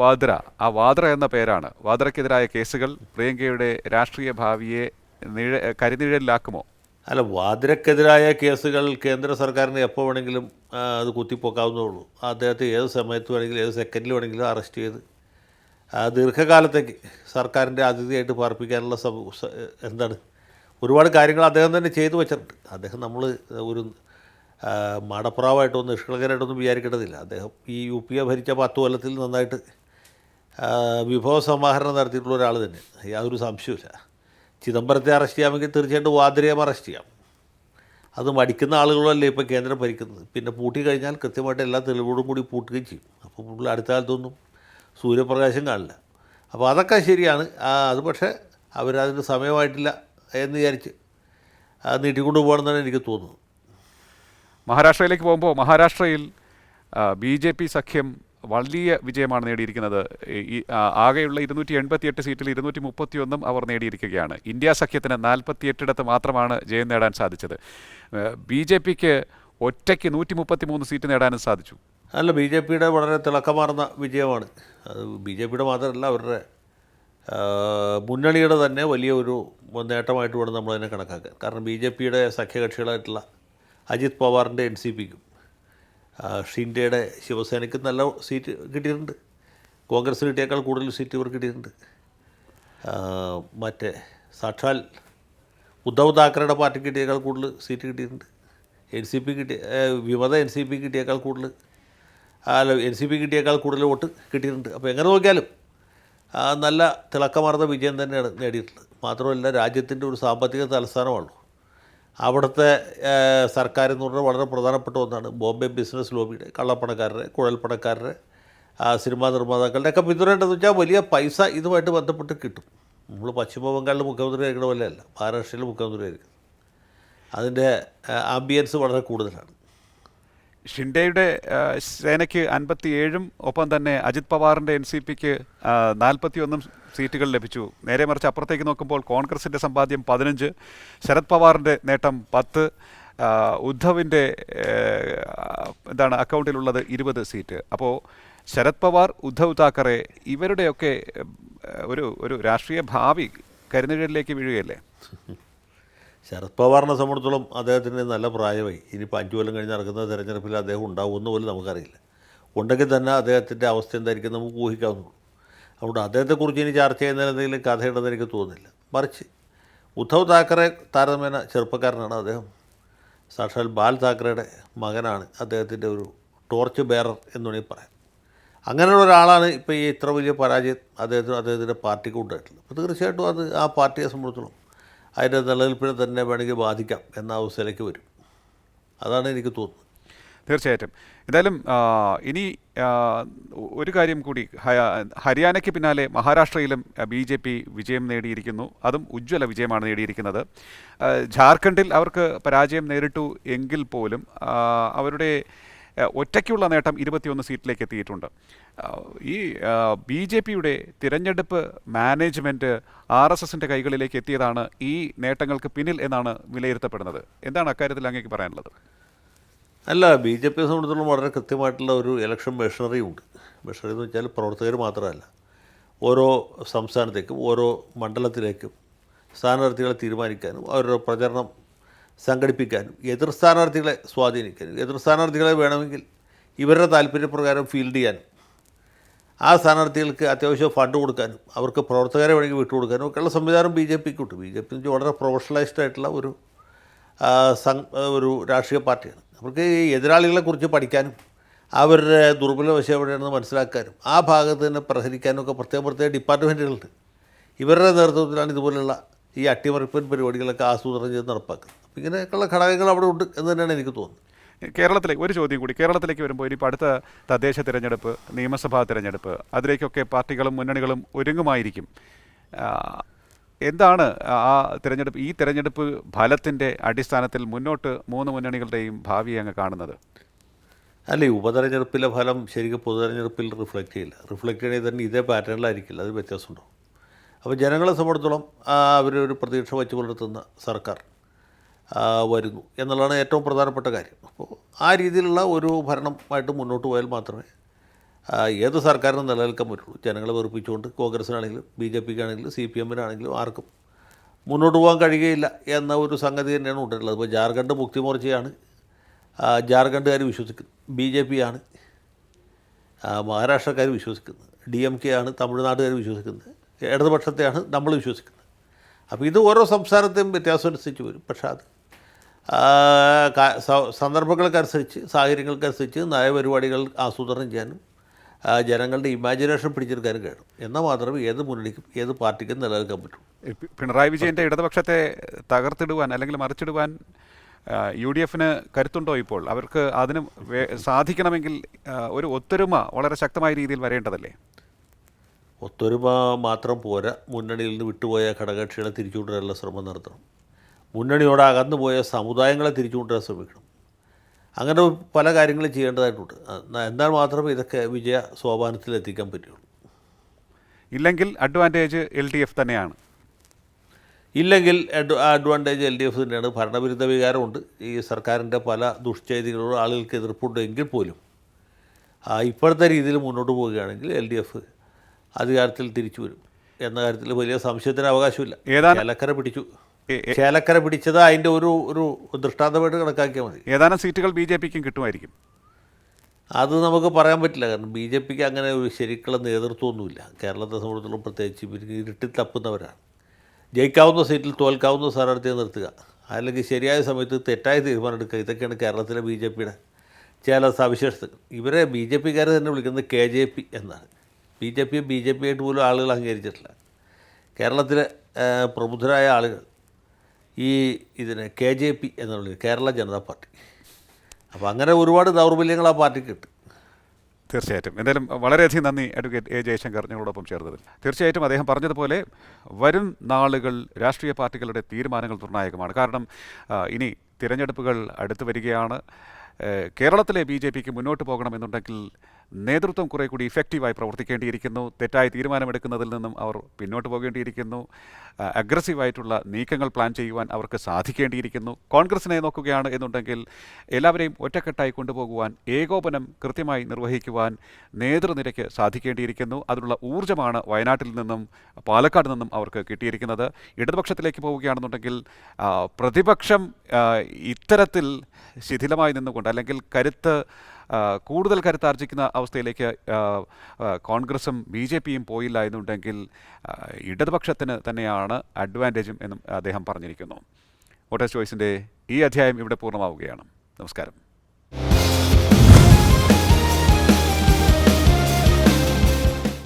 വാദ്ര ആ വാദ്ര എന്ന പേരാണ്. വാദ്രയ്ക്കെതിരായ കേസുകൾ പ്രിയങ്കയുടെ രാഷ്ട്രീയ ഭാവിയെ നിഴ കരിനിഴലിലാക്കുമോ? അല്ല വാദ്രക്കെതിരായ കേസുകൾ കേന്ദ്ര സർക്കാരിന് എപ്പോൾ വേണമെങ്കിലും അത് കുത്തിപ്പോക്കാവുന്നേ ഉള്ളൂ. അദ്ദേഹത്തെ ഏത് സമയത്ത് വേണമെങ്കിലും ഏത് സെക്കൻഡിൽ വേണമെങ്കിലും അറസ്റ്റ് ചെയ്ത് ദീർഘകാലത്തേക്ക് സർക്കാരിന്റെ അതിഥിയായിട്ട് പാർപ്പിക്കാനുള്ള എന്താണ് ഒരുപാട് കാര്യങ്ങൾ അദ്ദേഹം തന്നെ ചെയ്തു വെച്ചിട്ടുണ്ട്. അദ്ദേഹം നമ്മൾ ഒരു മാടപ്പുറാവായിട്ടൊന്നും നിഷ്കളങ്കരായിട്ടൊന്നും വിചാരിക്കേണ്ടതില്ല. അദ്ദേഹം ഈ യു പി എ ഭരിച്ച പത്ത് കൊല്ലത്തിൽ നന്നായിട്ട് വിഭവ സമാഹരണം നടത്തിയിട്ടുള്ള ഒരാൾ തന്നെ. യാതൊരു സംശയമില്ല ചിദംബരത്തെ അറസ്റ്റ് ചെയ്യാമെങ്കിൽ തീർച്ചയായിട്ടും വാദ്രയം അറസ്റ്റ് ചെയ്യാം. അത് മടിക്കുന്ന ആളുകളല്ലേ ഇപ്പോൾ കേന്ദ്രം ഭരിക്കുന്നത്. പിന്നെ പൂട്ടി കഴിഞ്ഞാൽ കൃത്യമായിട്ട് എല്ലാ തെളിവോടും കൂടി പൂട്ടുകയും ചെയ്യും. അപ്പോൾ പുള്ളി അടുത്ത കാലത്തൊന്നും സൂര്യപ്രകാശം കാണില്ല. അപ്പോൾ അതൊക്കെ ശരിയാണ്. അത് പക്ഷേ അവരതിന് സമയമായിട്ടില്ല. എന്ന് വിചാരിച്ച് അത് നീട്ടിക്കൊണ്ടു പോകണമെന്നാണ് എനിക്ക് തോന്നുന്നത്. മഹാരാഷ്ട്രയിലേക്ക് പോകുമ്പോൾ മഹാരാഷ്ട്രയിൽ ബി ജെ പി സഖ്യം വലിയ വിജയമാണ് നേടിയിരിക്കുന്നത്. ഈ- ആകെയുള്ള ഇരുന്നൂറ്റി എൺപത്തിയെട്ട് സീറ്റിൽ ഇരുന്നൂറ്റി മുപ്പത്തിയൊന്നും അവർ നേടിയിരിക്കുകയാണ്. ഇന്ത്യ സഖ്യത്തിന് നാൽപ്പത്തിയെട്ടിടത്ത് മാത്രമാണ് ജയം നേടാൻ സാധിച്ചത്. ബി ജെ പിക്ക് ഒറ്റയ്ക്ക് നൂറ്റി മുപ്പത്തി മൂന്ന് സീറ്റ് നേടാനും സാധിച്ചു. അല്ല ബി ജെ പിയുടെ വളരെ തിളക്കമാർന്ന വിജയമാണ്. അത് ബി ജെ പിയുടെ മാത്രമല്ല അവരുടെ മുന്നണിയുടെ തന്നെ വലിയ ഒരു നേട്ടമായിട്ട് വേണം നമ്മളതിനെ കണക്കാക്കാൻ. കാരണം ബി ജെ പിയുടെ സഖ്യകക്ഷികളായിട്ടുള്ള അജിത് പവാറിന്റെ എൻ സി പിക്കും ഷിൻഡയുടെ ശിവസേനയ്ക്കും നല്ല സീറ്റ് കിട്ടിയിട്ടുണ്ട്. കോൺഗ്രസ് കിട്ടിയേക്കാൾ കൂടുതൽ സീറ്റ് ഇവർ കിട്ടിയിട്ടുണ്ട്. മറ്റേ സാക്ഷാൽ ഉദ്ധവ് താക്കറയുടെ പാർട്ടിക്ക് കിട്ടിയേക്കാൾ കൂടുതൽ സീറ്റ് കിട്ടിയിട്ടുണ്ട്. എൻ സി പി കിട്ടിയ വിമത എൻ സി പി കിട്ടിയേക്കാൾ കൂടുതൽ അല്ല എൻ സി പി കിട്ടിയേക്കാൾ കൂടുതൽ വോട്ട് കിട്ടിയിട്ടുണ്ട്. അപ്പോൾ എങ്ങനെ നോക്കിയാലും നല്ല തിളക്കമാർന്ന വിജയം തന്നെയാണ് നേടിയിട്ടുള്ളത്. മാത്രമല്ല രാജ്യത്തിന്റെ ഒരു സാമ്പത്തിക തലസ്ഥാനമാണ് അവിടുത്തെ സർക്കാർ എന്ന് പറഞ്ഞാൽ വളരെ പ്രധാനപ്പെട്ട ഒന്നാണ് ബോംബെ ബിസിനസ് ലോബിയുടെ കള്ളപ്പണക്കാരുടെ കുഴൽപ്പണക്കാരുടെ സിനിമാ നിർമ്മാതാക്കളുടെ ഒക്കെ പിന്തുണേണ്ടതെന്ന് വെച്ചാൽ വലിയ പൈസ ഇതുമായിട്ട് ബന്ധപ്പെട്ട് കിട്ടും. നമ്മൾ പശ്ചിമ ബംഗാളിൽ മുഖ്യമന്ത്രി ആയിരിക്കണ പോലെയല്ല മഹാരാഷ്ട്രയിൽ മുഖ്യമന്ത്രി ആയിരിക്കും അതിന്റെ ആംബിയൻസ് വളരെ കൂടുതലാണ്. ഷിൻഡെയുടെ സേനയ്ക്ക് അൻപത്തിയേഴും ഒപ്പം തന്നെ അജിത് പവാറിന്റെ എൻ സി പിക്ക് നാൽപ്പത്തിയൊന്നും സീറ്റുകൾ ലഭിച്ചു. നേരെ മറിച്ച് അപ്പുറത്തേക്ക് നോക്കുമ്പോൾ കോൺഗ്രസിന്റെ സമ്പാദ്യം പതിനഞ്ച് ശരത് പവാറിന്റെ നേട്ടം പത്ത് ഉദ്ധവിന്റെ എന്താണ് അക്കൗണ്ടിലുള്ളത് ഇരുപത് സീറ്റ്. അപ്പോൾ ശരത് പവാർ ഉദ്ധവ് താക്കറെ ഇവരുടെയൊക്കെ ഒരു ഒരു രാഷ്ട്രീയ ഭാവി കരിനിഴലിലേക്ക് വീഴുകയല്ലേ? ശരത് പവാറിനെ സംബന്ധിച്ചോളം അദ്ദേഹത്തിന് നല്ല പ്രായമായി. ഇനിയിപ്പോൾ അഞ്ച് കൊല്ലം കഴിഞ്ഞ് നടക്കുന്ന തെരഞ്ഞെടുപ്പിൽ അദ്ദേഹം ഉണ്ടാവുമെന്ന് പോലും നമുക്കറിയില്ല. ഉണ്ടെങ്കിൽ തന്നെ അദ്ദേഹത്തിന്റെ അവസ്ഥ എന്തായിരിക്കും നമുക്ക് ഊഹിക്കാവുന്നുള്ളൂ അതുകൊണ്ട് അദ്ദേഹത്തെക്കുറിച്ച് ഇനി ചർച്ച ചെയ്യുന്നതിന് എന്തെങ്കിലും കഥയുണ്ടെന്ന് എനിക്ക് തോന്നുന്നില്ല. മറിച്ച് ഉദ്ധവ് താക്കറെ താരതമ്യേന ചെറുപ്പക്കാരനാണ് അദ്ദേഹം. സാക്ഷാൽ ബാൽ താക്കറയുടെ മകനാണ് അദ്ദേഹത്തിന്റെ ഒരു ടോർച്ച് ബെയറർ എന്ന് വേണമെങ്കിൽ പറയാം. അങ്ങനെയുള്ള ഒരാളാണ് ഇപ്പോൾ ഈ ഇത്ര വലിയ പരാജയം അദ്ദേഹത്തിന് അദ്ദേഹത്തിന്റെ പാർട്ടിക്ക് ഉണ്ടായിട്ടുള്ളത്. അപ്പോൾ തീർച്ചയായിട്ടും അത് ആ പാർട്ടിയെ സംബന്ധിച്ചിടത്തോളം അതിന്റെ നിലനിൽപ്പിനെ തന്നെ വേണമെങ്കിൽ ബാധിക്കാം എന്ന അവസ്ഥയിലേക്ക് വരും. അതാണ് എനിക്ക് തോന്നുന്നത്. തീർച്ചയായിട്ടും. എന്തായാലും ഇനി ഒരു കാര്യം കൂടി ഹരിയാനയ്ക്ക് പിന്നാലെ മഹാരാഷ്ട്രയിലും ബി ജെ പി വിജയം നേടിയിരിക്കുന്നു. അതും ഉജ്ജ്വല വിജയമാണ് നേടിയിരിക്കുന്നത്. ജാർഖണ്ഡിൽ അവർക്ക് പരാജയം നേരിട്ടു എങ്കിൽ പോലും അവരുടെ ഒറ്റയ്ക്കുള്ള നേട്ടം ഇരുപത്തിയൊന്ന് സീറ്റിലേക്ക് എത്തിയിട്ടുണ്ട്. ഈ ബി ജെ പിയുടെ തിരഞ്ഞെടുപ്പ് മാനേജ്മെന്റ് ആർ എസ് എസിന്റെ കൈകളിലേക്ക് എത്തിയതാണ് ഈ നേട്ടങ്ങൾക്ക് പിന്നിൽ എന്നാണ് വിലയിരുത്തപ്പെടുന്നത്. എന്താണ് അക്കാര്യത്തിൽ അങ്ങേക്ക് പറയാനുള്ളത്? അല്ല ബി ജെ പിയെ സംബന്ധിച്ചിടത്തോളം വളരെ കൃത്യമായിട്ടുള്ള ഒരു ഇലക്ഷൻ മെഷീനറി ഉണ്ട് മെഷീനറി എന്ന് വെച്ചാൽ പ്രവർത്തകർ മാത്രമല്ല. ഓരോ സംസ്ഥാനത്തേക്കും ഓരോ മണ്ഡലത്തിലേക്കും സ്ഥാനാർത്ഥികളെ തീരുമാനിക്കാനും അവരുടെ പ്രചരണം സംഘടിപ്പിക്കാനും എതിർ സ്ഥാനാർത്ഥികളെ സ്വാധീനിക്കാനും എതിർ സ്ഥാനാർത്ഥികളെ വേണമെങ്കിൽ ഇവരുടെ താല്പര്യപ്രകാരം ഫീൽഡ് ചെയ്യാനും ആ സ്ഥാനാർത്ഥികൾക്ക് അത്യാവശ്യം ഫണ്ട് കൊടുക്കാനും അവർക്ക് പ്രവർത്തകരെ വേണമെങ്കിൽ വിട്ടുകൊടുക്കാനും ഒക്കെയുള്ള സംവിധാനം ബി ജെ പിക്ക് ഉണ്ട്. ബി ജെ പി വളരെ പ്രൊഫഷണലൈസ്ഡ് ആയിട്ടുള്ള ഒരു ഒരു രാഷ്ട്രീയ പാർട്ടിയാണ്. അവർക്ക് ഈ എതിരാളികളെ കുറിച്ച് പഠിക്കാനും അവരുടെ ദുർബല വശം എവിടെയാണെന്ന് മനസ്സിലാക്കാനും ആ ഭാഗത്ത് തന്നെ പ്രഹരിക്കാനും ഒക്കെ പ്രത്യേക പ്രത്യേക ഡിപ്പാർട്ട്മെന്റുകളുണ്ട് ഇവരുടെ നേതൃത്വത്തിലാണ് ഇതുപോലുള്ള ഈ അട്ടിമറിപ്പൻ പരിപാടികളൊക്കെ ആസൂത്രണം ചെയ്ത് നടപ്പാക്കുന്നത്. അപ്പം ഇങ്ങനെയൊക്കെയുള്ള ഘടകങ്ങൾ അവിടെ ഉണ്ട് എന്ന് തന്നെയാണ് എനിക്ക് തോന്നുന്നത്. കേരളത്തിലേക്ക് ഒരു ചോദ്യം കൂടി. കേരളത്തിലേക്ക് വരുമ്പോൾ ഇനി അടുത്ത തദ്ദേശ തിരഞ്ഞെടുപ്പ് നിയമസഭാ തിരഞ്ഞെടുപ്പ് അതിലേക്കൊക്കെ പാർട്ടികളും മുന്നണികളും ഒരുങ്ങുമായിരിക്കും. എന്താണ് ആ തിരഞ്ഞെടുപ്പ് ഈ തിരഞ്ഞെടുപ്പ് ഫലത്തിന്റെ അടിസ്ഥാനത്തിൽ മുന്നോട്ട് മൂന്ന് മുന്നണികളുടെയും ഭാവി അങ്ങ് കാണുന്നത്? അല്ല ഈ ഉപതെരഞ്ഞെടുപ്പിലെ ഫലം ശരിക്കും പൊതുതെരഞ്ഞെടുപ്പിൽ റിഫ്ലക്റ്റ് ചെയ്യില്ല. റിഫ്ലക്റ്റ് ചെയ്യണമെങ്കിൽ തന്നെ ഇതേ പാറ്റേണിലായിരിക്കില്ല അത് വ്യത്യാസമുണ്ടാവും. അപ്പോൾ ജനങ്ങളെ സംബന്ധിച്ചിടത്തോളം അവരൊരു പ്രതീക്ഷ വെച്ച് പുലർത്തുന്ന സർക്കാർ വരുന്നു എന്നുള്ളതാണ് ഏറ്റവും പ്രധാനപ്പെട്ട കാര്യം. അപ്പോൾ ആ രീതിയിലുള്ള ഒരു ഭരണമായിട്ട് മുന്നോട്ട് പോയാൽ മാത്രമേ ഏത് സർക്കാരിനും നിലനിൽക്കാൻ പറ്റുള്ളൂ. ജനങ്ങളെ വെറുപ്പിച്ചുകൊണ്ട് കോൺഗ്രസിനാണെങ്കിലും ബി ജെ പിക്കാണെങ്കിലും സി പി എമ്മിനാണെങ്കിലും ആർക്കും മുന്നോട്ട് പോകാൻ കഴിയുകയില്ല എന്ന ഒരു സംഗതി തന്നെയാണ് ഉണ്ടായിട്ടുള്ളത് ഇപ്പോൾ ജാർഖണ്ഡ് മുക്തി മോർച്ചയാണ് ജാർഖണ്ഡുകാർ വിശ്വസിക്കുന്നത്. ബി ജെ പി ആണ് മഹാരാഷ്ട്രക്കാർ വിശ്വസിക്കുന്നത്. ഡി എം കെ ആണ് തമിഴ്നാട്ടുകാർ വിശ്വസിക്കുന്നത്. ഇടതുപക്ഷത്തെയാണ് നമ്മൾ വിശ്വസിക്കുന്നത്. അപ്പോൾ ഇത് ഓരോ സംസ്ഥാനത്തെയും വ്യത്യാസം അനുസരിച്ച് വരും. പക്ഷേ അത് സന്ദർഭങ്ങൾക്കനുസരിച്ച് സാഹചര്യങ്ങൾക്കനുസരിച്ച് നയപരിപാടികൾ ആസൂത്രണം ചെയ്യാനും ജനങ്ങളുടെ ഇമാജിനേഷൻ പിടിച്ചെടുക്കാനും കഴിയും എന്നാൽ മാത്രമേ ഏത് മുന്നണിക്കും ഏത് പാർട്ടിക്കും നിലനിൽക്കാൻ പറ്റൂ. പിണറായി വിജയന്റെ ഇടതുപക്ഷത്തെ തകർത്തിടുവാൻ അല്ലെങ്കിൽ മറിച്ചിടുവാൻ യു ഡി എഫിന് കരുത്തുണ്ടോ ഇപ്പോൾ? അവർക്ക് അതിന് സാധിക്കണമെങ്കിൽ ഒരു ഒത്തൊരുമ വളരെ ശക്തമായ രീതിയിൽ വരേണ്ടതല്ലേ? ഒത്തൊരുമ മാത്രം പോരാ മുന്നണിയിൽ നിന്ന് വിട്ടുപോയ ഘടകകക്ഷികളെ തിരിച്ചുകൊണ്ടുവരാനുള്ള ശ്രമം നടത്തണം. മുന്നണിയോട് അകന്നു പോയ സമുദായങ്ങളെ തിരിച്ചുകൊണ്ടുവരാൻ ശ്രമിക്കണം. അങ്ങനെ പല കാര്യങ്ങളും ചെയ്യേണ്ടതായിട്ടുണ്ട്. എന്നാൽ മാത്രമേ ഇതൊക്കെ വിജയ സോപാനത്തിൽ എത്തിക്കാൻ പറ്റുള്ളൂ. ഇല്ലെങ്കിൽ അഡ്വാന്റേജ് എൽ ഡി എഫ് തന്നെയാണ്. ഇല്ലെങ്കിൽ ad advantage L D F തന്നെയാണ്. ഭരണവിരുദ്ധ വികാരമുണ്ട്. ഈ സർക്കാരിന്റെ പല ദുഷ്ചെയ്തികളോട് ആളുകൾക്ക് എതിർപ്പുണ്ട് എങ്കിൽ പോലും. ഇപ്പോഴത്തെ രീതിയിൽ മുന്നോട്ട് പോവുകയാണെങ്കിൽ എൽ ഡി എഫ് അധികാരത്തിൽ തിരിച്ചു വരും. എന്ന കാര്യത്തിൽ വലിയ സംശയത്തിന് അവകാശമില്ല. ഏതാനും- ചേലക്കര പിടിച്ചു. ചേലക്കര പിടിച്ചത് അതിന്റെ ഒരു ഒരു ദൃഷ്ടാന്തമായിട്ട് കണക്കാക്കിയാൽ മതി. ഏതാനും സീറ്റുകൾ ബി ജെ പിക്കും കിട്ടുമായിരിക്കും? അത് നമുക്ക് പറയാൻ പറ്റില്ല. കാരണം ബി ജെ പിക്ക് അങ്ങനെ ഒരു ശരിക്കുള്ള നേതൃത്വമൊന്നുമില്ല. കേരളത്തെ സംബന്ധിച്ചിടത്തോളം പ്രത്യേകിച്ച് ഇവർക്ക് ഇരുട്ടിൽ തപ്പുന്നവരാണ് ജയിക്കാവുന്ന സീറ്റിൽ തോൽക്കാവുന്ന സ്ഥാനാർത്ഥിയെ നിർത്തുക. അല്ലെങ്കിൽ ശരിയായ സമയത്ത് തെറ്റായ തീരുമാനം എടുക്കുക. ഇതൊക്കെയാണ് കേരളത്തിലെ ബി ജെ പിയുടെ ചില സവിശേഷതകൾ. ഇവരെ ബി ജെ പിക്കാരെ തന്നെ വിളിക്കുന്നത് കെ ജെ പി എന്നാണ്. ബി ജെ പിയും ബി ജെ പി ആയിട്ട് പോലും ആളുകൾ അംഗീകരിച്ചിട്ടില്ല. കേരളത്തിലെ പ്രബുദ്ധരായ ആളുകൾ ഈ ഇതിനെ കെ ജെ പി എന്ന് പറയുന്നത് കേരള ജനതാ പാർട്ടി. അപ്പോൾ അങ്ങനെ ഒരുപാട് ദൗർബല്യങ്ങൾ ആ പാർട്ടിക്ക് കിട്ടും. തീർച്ചയായിട്ടും. എന്തായാലും വളരെയധികം നന്ദി അഡ്വക്കേറ്റ് എ ജയശങ്കർ ഞങ്ങളോടൊപ്പം ചേർന്നതിൽ. തീർച്ചയായിട്ടും അദ്ദേഹം പറഞ്ഞതുപോലെ വരും നാളുകൾ രാഷ്ട്രീയ പാർട്ടികളുടെ തീരുമാനങ്ങൾ നിർണായകമാണ്. കാരണം ഇനി തിരഞ്ഞെടുപ്പുകൾ അടുത്തു വരികയാണ്. കേരളത്തിലെ ബി ജെ പിക്ക് മുന്നോട്ട് പോകണമെന്നുണ്ടെങ്കിൽ നേതൃത്വം കുറെ കൂടി ഇഫക്റ്റീവായി പ്രവർത്തിക്കേണ്ടിയിരിക്കുന്നു. തെറ്റായ തീരുമാനമെടുക്കുന്നതിൽ നിന്നും അവർ പിന്നോട്ട് പോകേണ്ടിയിരിക്കുന്നു. അഗ്രസീവായിട്ടുള്ള നീക്കങ്ങൾ പ്ലാൻ ചെയ്യുവാൻ അവർക്ക് സാധിക്കേണ്ടിയിരിക്കുന്നു. കോൺഗ്രസിനെ നോക്കുകയാണ് എന്നുണ്ടെങ്കിൽ എല്ലാവരെയും ഒറ്റക്കെട്ടായി കൊണ്ടുപോകുവാൻ ഏകോപനം കൃത്യമായി നിർവഹിക്കുവാൻ നേതൃനിരയ്ക്ക് സാധിക്കേണ്ടിയിരിക്കുന്നു. അതിനുള്ള ഊർജമാണ് വയനാട്ടിൽ നിന്നും പാലക്കാട് നിന്നും അവർക്ക് കിട്ടിയിരിക്കുന്നത്. ഇടതുപക്ഷത്തിലേക്ക് പോവുകയാണെന്നുണ്ടെങ്കിൽ പ്രതിപക്ഷം ഇത്തരത്തിൽ ശിഥിലമായി നിന്നുകൊണ്ട് അല്ലെങ്കിൽ കരുത്ത് കൂടുതൽ കരുത്താർജിക്കുന്ന അവസ്ഥയിലേക്ക് കോൺഗ്രസും ബി ജെ പിയും പോയില്ല എന്നുണ്ടെങ്കിൽ ഇടതുപക്ഷത്തിന് തന്നെയാണ് അഡ്വാന്റേജും എന്നും അദ്ദേഹം പറഞ്ഞിരിക്കുന്നു. വോട്ടേഴ്സ് ചോയ്സിന്റെ ഈ അധ്യായം ഇവിടെ പൂർണമാവുകയാണ്. നമസ്കാരം.